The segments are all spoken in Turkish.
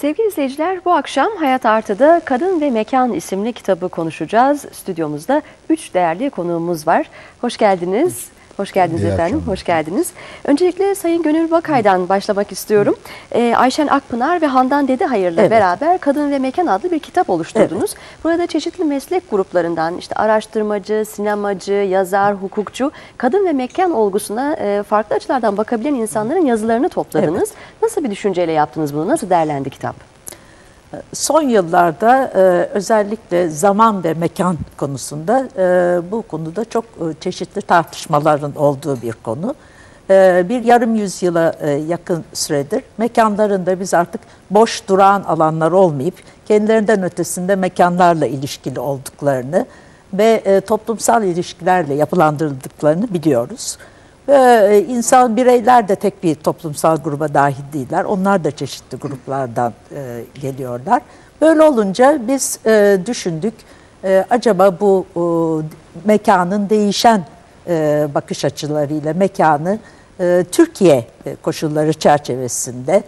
Sevgili izleyiciler bu akşam Hayat Artı'da Kadın ve Mekan isimli kitabı konuşacağız. Stüdyomuzda üç değerli konuğumuz var. Hoş geldiniz. Hoş geldiniz İyi efendim, akşamlar. hoş geldiniz. Öncelikle Sayın Gönül Bakay'dan başlamak istiyorum. Ee, Ayşen Akpınar ve Handan Dedehayır'la Evet. beraber Kadın ve Mekan adlı bir kitap oluşturdunuz. Burada çeşitli meslek gruplarından işte araştırmacı, sinemacı, yazar, hukukçu, kadın ve mekan olgusuna e, farklı açılardan bakabilen insanların yazılarını topladınız. Nasıl bir düşünceyle yaptınız bunu? Nasıl değerlendi kitap? Son yıllarda e, özellikle zaman ve mekan konusunda e, bu konuda çok e, çeşitli tartışmaların olduğu bir konu. Bir yarım yüzyıla yakın süredir mekanlarında biz artık boş durağan alanlar olmayıp kendilerinden ötesinde mekanlarla ilişkili olduklarını ve toplumsal ilişkilerle yapılandırıldıklarını biliyoruz. Ve e, insan bireyler de tek bir toplumsal gruba dahil değiller. Onlar da çeşitli gruplardan e, geliyorlar. Böyle olunca biz e, düşündük e, acaba bu e, mekanın değişen bakış açılarıyla mekanı e, Türkiye koşulları çerçevesinde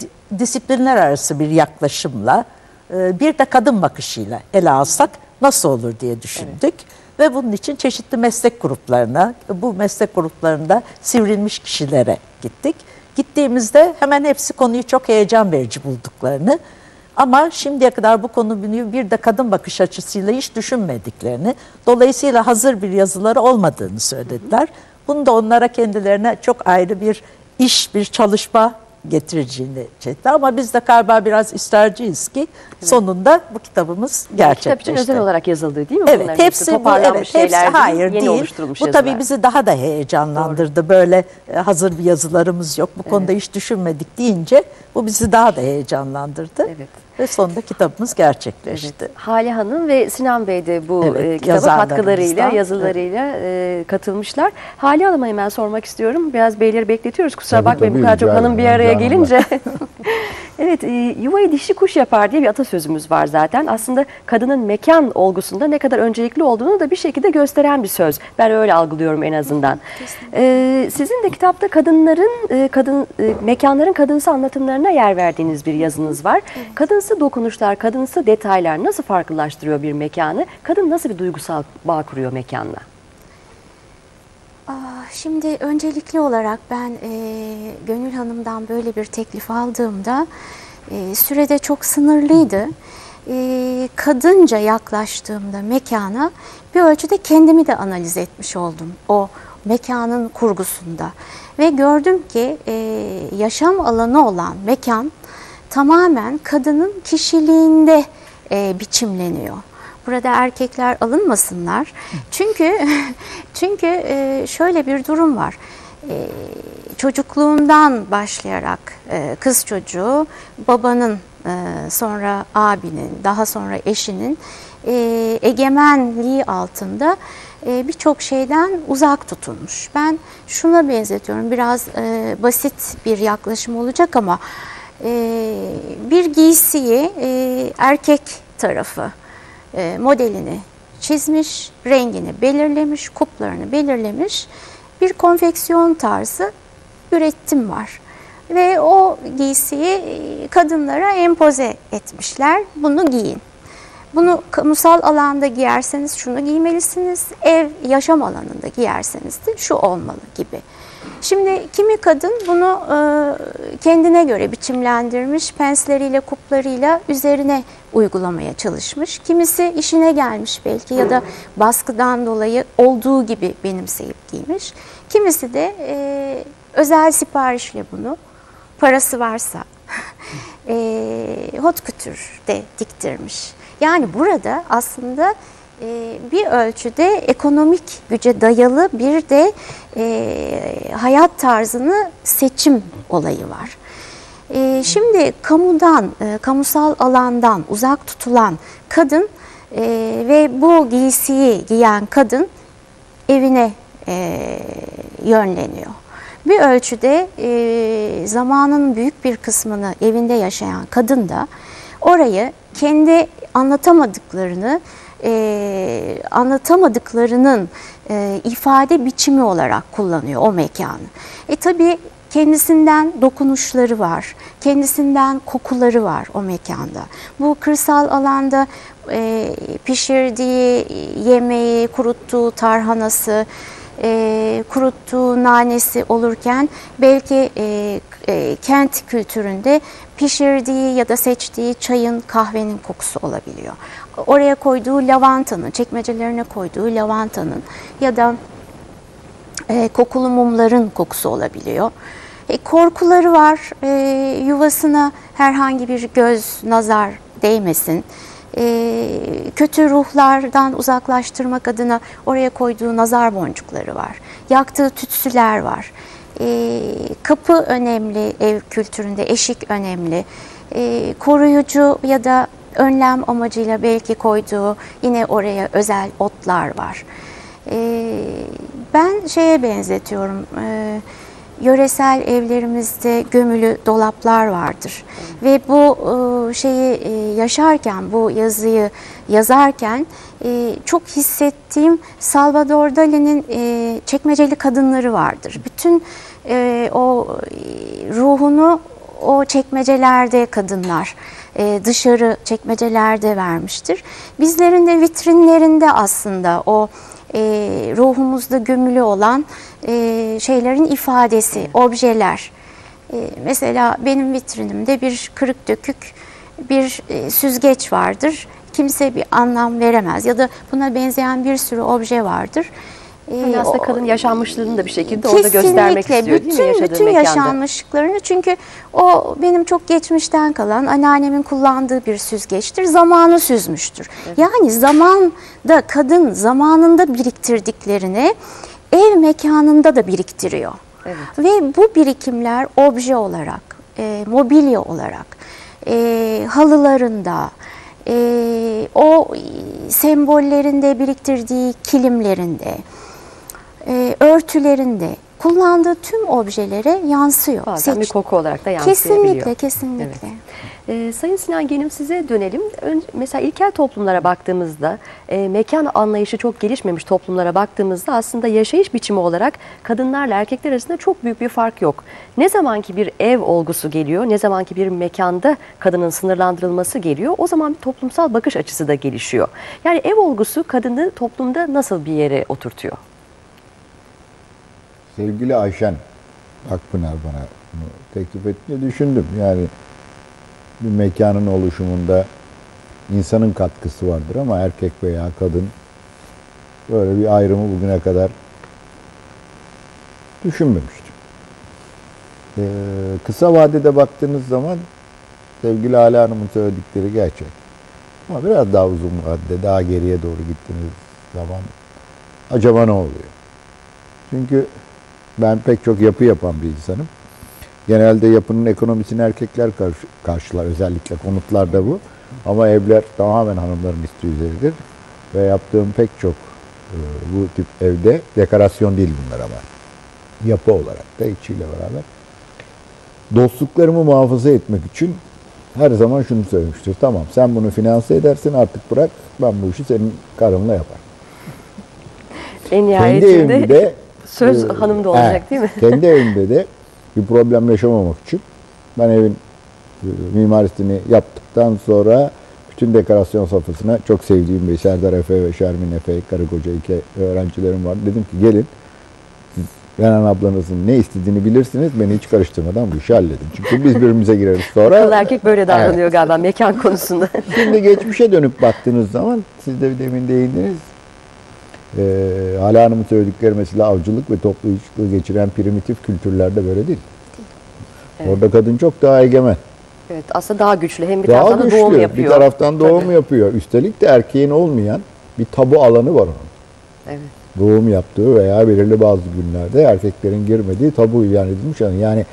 di- disiplinler arası bir yaklaşımla bir de kadın bakışıyla ele alsak nasıl olur diye düşündük. Ve bunun için çeşitli meslek gruplarına, bu meslek gruplarında sivrilmiş kişilere gittik. Gittiğimizde hemen hepsi konuyu çok heyecan verici bulduklarını ama şimdiye kadar bu konu bir de kadın bakış açısıyla hiç düşünmediklerini, dolayısıyla hazır bir yazıları olmadığını söylediler. Bunu da onlara kendilerine çok ayrı bir iş, bir çalışma getireceğini çekti. Ama biz de galiba biraz isterciyiz ki sonunda bu kitabımız gerçekleşti. Kitap için özel olarak yazıldı değil mi? Evet, Bunların hepsi bu, evet, hepsi hayır yeni değil. Bu yazılar. tabii bizi daha da heyecanlandırdı. Böyle e, hazır bir yazılarımız yok. Bu konuda hiç düşünmedik deyince bu bizi daha da heyecanlandırdı. Evet. Ve sonunda kitabımız gerçekleşti. Evet. Hale Hanım ve Sinan Bey de bu Evet, e, kitaba katkılarıyla, yazılarıyla e, katılmışlar. Hale Hanım'a hemen sormak istiyorum. Biraz beyleri bekletiyoruz. Kusura Tabii, bakmayın bu kadar çok hanım bir araya gelince. evet, e, yuvayı dişi kuş yapar diye bir atasözümüz var zaten. Aslında kadının mekan olgusunda ne kadar öncelikli olduğunu da bir şekilde gösteren bir söz. Ben öyle algılıyorum en azından. E, sizin de kitapta kadınların, e, kadın mekanların kadınsı anlatımlarına yer verdiğiniz bir yazınız var. Kadınsı dokunuşlar, kadınsı detaylar nasıl farklılaştırıyor bir mekanı? Kadın nasıl bir duygusal bağ kuruyor mekanla? Şimdi öncelikli olarak ben e, Gönül Hanım'dan böyle bir teklif aldığımda e, sürede çok sınırlıydı. E, kadınca yaklaştığımda mekana bir ölçüde kendimi de analiz etmiş oldum o mekanın kurgusunda. Ve gördüm ki e, yaşam alanı olan mekan tamamen kadının kişiliğinde e, biçimleniyor. Burada erkekler alınmasınlar. Çünkü çünkü e, şöyle bir durum var. E, çocukluğundan başlayarak e, kız çocuğu babanın sonra abinin daha sonra eşinin egemenliği altında birçok şeyden uzak tutulmuş. Ben şuna benzetiyorum biraz basit bir yaklaşım olacak ama bir giysiyi erkek tarafı e, modelini çizmiş, rengini belirlemiş, kuplarını belirlemiş bir konfeksiyon tarzı üretim var. Ve o giysiyi e, kadınlara empoze etmişler. Bunu giyin. Bunu kamusal alanda giyerseniz şunu giymelisiniz, ev yaşam alanında giyerseniz de şu olmalı gibi. Şimdi kimi kadın bunu e, kendine göre biçimlendirmiş, pensleriyle, kuplarıyla üzerine uygulamaya çalışmış. Kimisi işine gelmiş belki ya da baskıdan dolayı olduğu gibi benimseyip giymiş. Kimisi de e, özel siparişle bunu, parası varsa e, hot couture'de diktirmiş. Yani burada aslında bir ölçüde ekonomik güce dayalı bir de e, hayat tarzını seçim olayı var. E, şimdi kamudan, e, kamusal alandan uzak tutulan kadın e, ve bu giysiyi giyen kadın evine yönleniyor. Bir ölçüde e, zamanın büyük bir kısmını evinde yaşayan kadın da orayı kendi anlatamadıklarını e, anlatamadıklarının e, ifade biçimi olarak kullanıyor o mekanı. E tabi kendisinden dokunuşları var, kendisinden kokuları var o mekanda. Bu kırsal alanda e, pişirdiği yemeği, kuruttuğu tarhanası, e, kuruttuğu nanesi olurken belki e, e, kent kültüründe pişirdiği ya da seçtiği çayın kahvenin kokusu olabiliyor. Oraya koyduğu lavantanın, çekmecelerine koyduğu lavantanın ya da e, kokulu mumların kokusu olabiliyor. E, korkuları var, e, yuvasına herhangi bir göz, nazar değmesin. E, kötü ruhlardan uzaklaştırmak adına oraya koyduğu nazar boncukları var. Yaktığı tütsüler var. E, kapı önemli ev kültüründe, eşik önemli. E, koruyucu ya da önlem amacıyla belki koyduğu yine oraya özel otlar var. E, ben şeye benzetiyorum. E, yöresel evlerimizde gömülü dolaplar vardır. Ve bu e, şeyi e, yaşarken, bu yazıyı yazarken e, çok hissettiğim Salvador Dali'nin çekmeceli kadınları vardır. Bütün o ruhunu o çekmecelerde kadınlar dışarı çekmecelerde vermiştir. Bizlerin de vitrinlerinde aslında o e, ruhumuzda gömülü olan e, şeylerin ifadesi, objeler. E, mesela benim vitrinimde bir kırık dökük bir e, süzgeç vardır. Kimse bir anlam veremez ya da buna benzeyen bir sürü obje vardır. Yani aslında kadın yaşanmışlığını da bir şekilde orada göstermek istiyor değil mi bütün, yaşadığı bütün mekanda? yaşanmışlıklarını çünkü o benim çok geçmişten kalan anneannemin kullandığı bir süzgeçtir. Zamanı süzmüştür. Yani zamanda kadın zamanında biriktirdiklerini ev mekanında da biriktiriyor. Evet. Ve bu birikimler obje olarak, e, mobilya olarak, e, halılarında, e, o sembollerinde biriktirdiği kilimlerinde, e, örtülerinde kullandığı tüm objelere yansıyor. Bazen bir Seç- koku olarak da yansıyabiliyor. Kesinlikle, kesinlikle. Ee, Sayın Sinan Genim size dönelim. Ön- mesela ilkel toplumlara baktığımızda, e, mekan anlayışı çok gelişmemiş toplumlara baktığımızda aslında yaşayış biçimi olarak kadınlarla erkekler arasında çok büyük bir fark yok. Ne zamanki bir ev olgusu geliyor, ne zamanki bir mekanda kadının sınırlandırılması geliyor, o zaman bir toplumsal bakış açısı da gelişiyor. Yani ev olgusu kadını toplumda nasıl bir yere oturtuyor? Sevgili Ayşen Akpınar bana bunu teklif ettiğinde düşündüm. Yani bir mekanın oluşumunda insanın katkısı vardır ama erkek veya kadın böyle bir ayrımı bugüne kadar düşünmemiştim. Ee, kısa vadede baktığınız zaman sevgili Ala Hanım'ın söyledikleri gerçek. Ama biraz daha uzun vadede, daha geriye doğru gittiğiniz zaman acaba ne oluyor? Çünkü ben pek çok yapı yapan bir insanım. Genelde yapının ekonomisini erkekler karşı- karşılar. Özellikle konutlarda bu. Ama evler tamamen hanımların üstü üzeridir. Ve yaptığım pek çok e, bu tip evde dekorasyon değil bunlar ama. Yapı olarak da içiyle beraber. Dostluklarımı muhafaza etmek için her zaman şunu söylemiştir. Tamam sen bunu finanse edersin artık bırak ben bu işi senin karınla yaparım. En Kendi nihayetinde evimde söz e, hanımda olacak he, değil mi? Kendi evimde de bir problem yaşamamak için ben evin e, mimarisini yaptıktan sonra bütün dekorasyon safhasına çok sevdiğim bir Serdar Efe ve Şermin Efe, karı koca iki öğrencilerim var. Dedim ki gelin siz Renan ablanızın ne istediğini bilirsiniz. Beni hiç karıştırmadan bu işi halledin. Çünkü biz birbirimize gireriz sonra. Akıllı erkek böyle Evet. davranıyor galiba mekan konusunda. Şimdi geçmişe dönüp baktığınız zaman siz de demin değindiniz. Ee, Hala Hanım'ın söyledikleri mesela avcılık ve toplayıcılığı geçiren primitif kültürlerde böyle değil. Evet. Orada kadın çok daha egemen. Evet aslında daha güçlü. Hem bir daha taraftan güçlü. doğum yapıyor. Bir taraftan doğum Tabii. yapıyor. Üstelik de erkeğin olmayan bir tabu alanı var onun. Evet. Doğum yaptığı veya belirli bazı günlerde erkeklerin girmediği tabu ilan edilmiş. Yani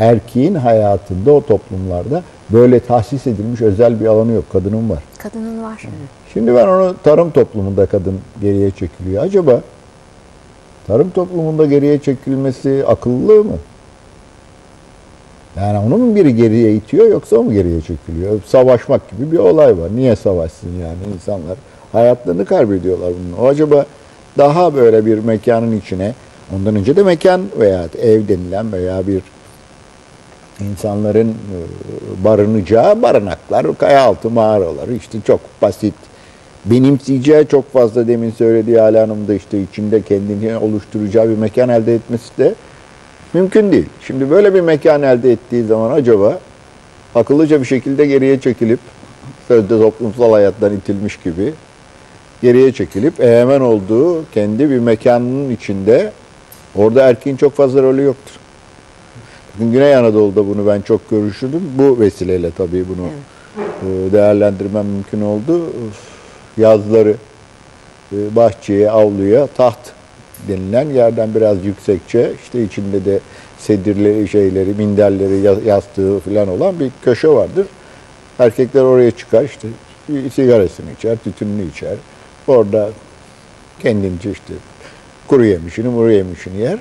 erkeğin hayatında o toplumlarda böyle tahsis edilmiş özel bir alanı yok. Kadının var. Kadının var. Şimdi ben onu tarım toplumunda kadın geriye çekiliyor. Acaba tarım toplumunda geriye çekilmesi akıllı mı? Yani onu mu biri geriye itiyor yoksa o mu geriye çekiliyor? Savaşmak gibi bir olay var. Niye savaşsın yani insanlar? Hayatlarını kaybediyorlar bunun. O acaba daha böyle bir mekanın içine, ondan önce de mekan veya ev denilen veya bir insanların e, barınacağı barınaklar, kaya altı mağaraları işte çok basit. Benimseyeceği çok fazla demin söylediği Hala Hanım da işte içinde kendini oluşturacağı bir mekan elde etmesi de mümkün değil. Şimdi böyle bir mekan elde ettiği zaman acaba akıllıca bir şekilde geriye çekilip sözde toplumsal hayattan itilmiş gibi geriye çekilip egemen olduğu kendi bir mekanının içinde orada erkeğin çok fazla rolü yoktur. Güney Anadolu'da bunu ben çok görüşürdüm. Bu vesileyle tabii bunu e, değerlendirmem mümkün oldu. Yazları e, bahçeye, avluya taht denilen yerden biraz yüksekçe işte içinde de sedirli şeyleri, minderleri, ya- yastığı falan olan bir köşe vardır. Erkekler oraya çıkar işte sigarasını içer, tütününü içer. Orada kendince işte kuru yemişini, muru yemişini yer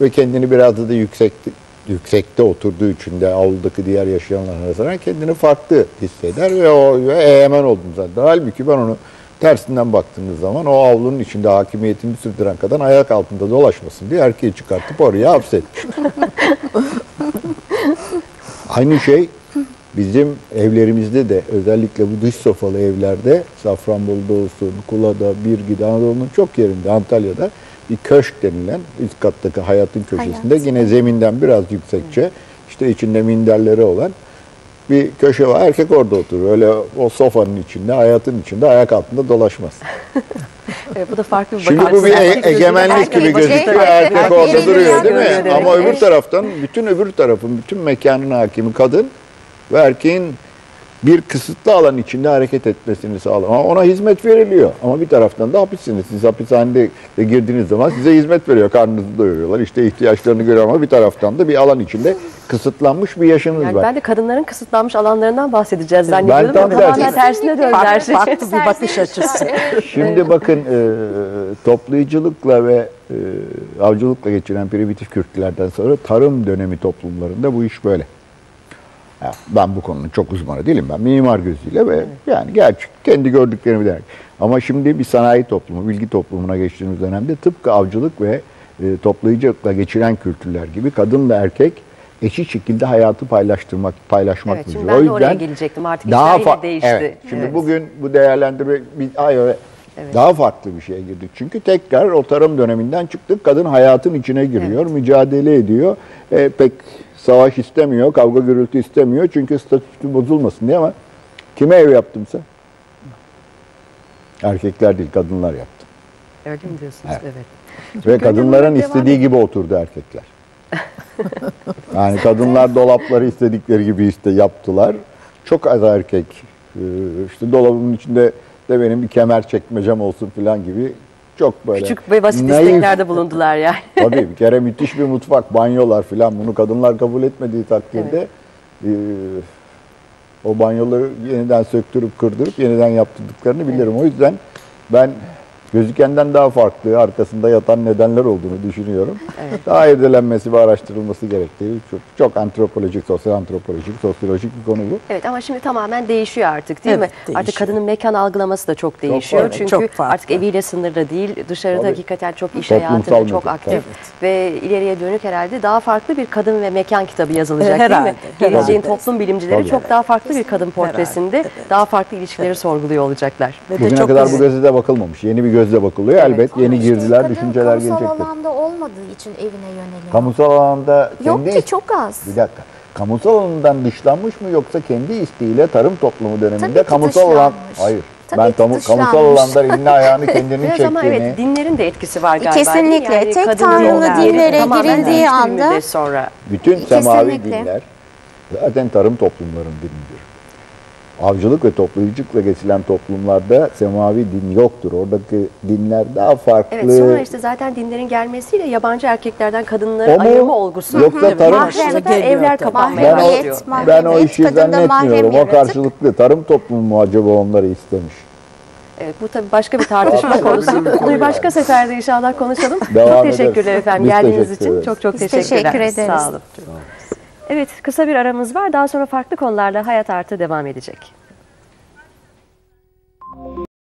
ve kendini biraz da, da yüksekte, yüksekte oturduğu için de avludaki diğer yaşayanlar arasında kendini farklı hisseder ve o ve egemen oldum zaten. Halbuki ben onu tersinden baktığınız zaman o avlunun içinde hakimiyetini sürdüren kadın ayak altında dolaşmasın diye erkeği çıkartıp oraya hapsetmiş. Aynı şey bizim evlerimizde de özellikle bu dış sofralı evlerde Safranbolu'da olsun, Kula'da, Birgi'de, Anadolu'nun çok yerinde, Antalya'da bir köşk denilen üst kattaki hayatın köşesinde Hayat. yine zeminden biraz yüksekçe işte içinde minderleri olan bir köşe var. Erkek orada oturur. Öyle o sofanın içinde, hayatın içinde ayak altında dolaşmaz. Evet, bu da farklı bir Şimdi bu bir e- egemenlik gibi gözüküyor. Erkek erkek orada duruyor değil mi? görüyor, Ama evet. öbür taraftan bütün öbür tarafın, bütün mekanın hakimi kadın ve erkeğin bir kısıtlı alan içinde hareket etmesini sağlar. Ama ona hizmet veriliyor. Ama bir taraftan da hapissiniz. Siz hapishanede de girdiğiniz zaman size hizmet veriyor. Karnınızı doyuruyorlar. İşte ihtiyaçlarını görüyor ama bir taraftan da bir alan içinde kısıtlanmış bir yaşınız Yani var. ben de kadınların kısıtlanmış alanlarından bahsedeceğiz zannediyordum tam ama tamamen tersi. tersine döndü her şey. Farklı bir bakış açısı. Şimdi bakın e, toplayıcılıkla ve e, avcılıkla geçiren primitif Kürtlerden sonra tarım dönemi toplumlarında bu iş böyle. Ya ben bu konunun çok uzmanı değilim. Ben mimar gözüyle ve yani gerçek kendi gördüklerimi der. Ama şimdi bir sanayi toplumu, bilgi toplumuna geçtiğimiz dönemde tıpkı avcılık ve e, toplayıcılıkla geçiren kültürler gibi kadınla erkek eşit şekilde hayatı paylaştırmak, paylaşmak Evet, şimdi ben de oraya gelecektim. Artık daha fa- değişti. Evet, şimdi Evet. bugün bu değerlendirme bir ay öyle daha farklı bir şeye girdik. Çünkü tekrar o tarım döneminden çıktık. Kadın hayatın içine giriyor, mücadele ediyor. E, pek savaş istemiyor, kavga gürültü istemiyor. Çünkü statüsü bozulmasın diye ama kime ev yaptım sen? Erkekler değil, kadınlar yaptı. Öyle mi diyorsunuz? Evet. Evet. Ve kadınların istediği gibi oturdu erkekler. yani kadınlar dolapları istedikleri gibi işte yaptılar. Çok az erkek e, işte dolabımın içinde de benim bir kemer çekmecem olsun falan gibi çok böyle Küçük ve basit naif- isteklerde bulundular yani. Tabii bir kere müthiş bir mutfak, banyolar falan bunu kadınlar kabul etmediği takdirde e, o banyoları yeniden söktürüp kırdırıp yeniden yaptırdıklarını bilirim. O yüzden ben gözükenden daha farklı arkasında yatan nedenler olduğunu düşünüyorum. Daha irdelenmesi ve araştırılması gerektiği çok, çok antropolojik, sosyal antropolojik, sosyolojik bir konu bu. Evet ama şimdi tamamen değişiyor artık değil Evet, mi? değişiyor. Artık kadının mekan algılaması da çok değişiyor. farklı. Çünkü Çok farklı. artık eviyle sınırlı değil. Dışarıda Tabii. hakikaten çok iş hayatında çok aktif. evet. Ve ileriye dönük herhalde daha farklı bir kadın ve mekan kitabı yazılacak E, değil herhalde, mi? Geleceğin herhalde. toplum bilimcileri Tabii. çok daha farklı bir kadın portresinde Herhalde, evet. daha farklı ilişkileri sorguluyor olacaklar. Ve de Bugüne çok kadar bu gözle bakılmamış. Yeni bir gözle bakılıyor. Elbet yeni İşte girdiler, düşünceler kamusal gelecektir. alanda olmadığı için evine yöneliyor. Kamusal alanda Yok kendi ki çok az. Bir dakika. Kamusal alanından dışlanmış mı yoksa kendi isteğiyle tarım toplumu döneminde Tabii kamusal alan. Hayır. Tabii ben ki tamu, kamusal alanda elini ayağını kendinin Biraz çektiğini. ama evet dinlerin de etkisi var galiba. Kesinlikle. Tek kadının tanrılı dinlere girildiği anda- sonra. bütün semavi Kesinlikle. dinler zaten tarım toplumların dinidir. Avcılık ve toplayıcılıkla geçilen toplumlarda semavi din yoktur. Oradaki dinler daha farklı. Evet sonra işte zaten dinlerin gelmesiyle yabancı erkeklerden kadınları mu? ayırma olgusu. Yoksa tarım- Geliyor evler kapanmaya ben başlıyor. mahremiyet. ben o işi zannetmiyorum. O karşılıklı. Tarım toplumu mu acaba onları istemiş? Evet, bu tabii başka bir tartışma konusu. Bunu başka seferde inşallah konuşalım. Devam çok ederiz. teşekkürler efendim Biz geldiğiniz teşekkür için. ederiz. Çok çok Biz teşekkürler. teşekkür ederiz. Sağ olun. Evet kısa bir aramız var. Daha sonra farklı konularla Hayat Artı devam edecek.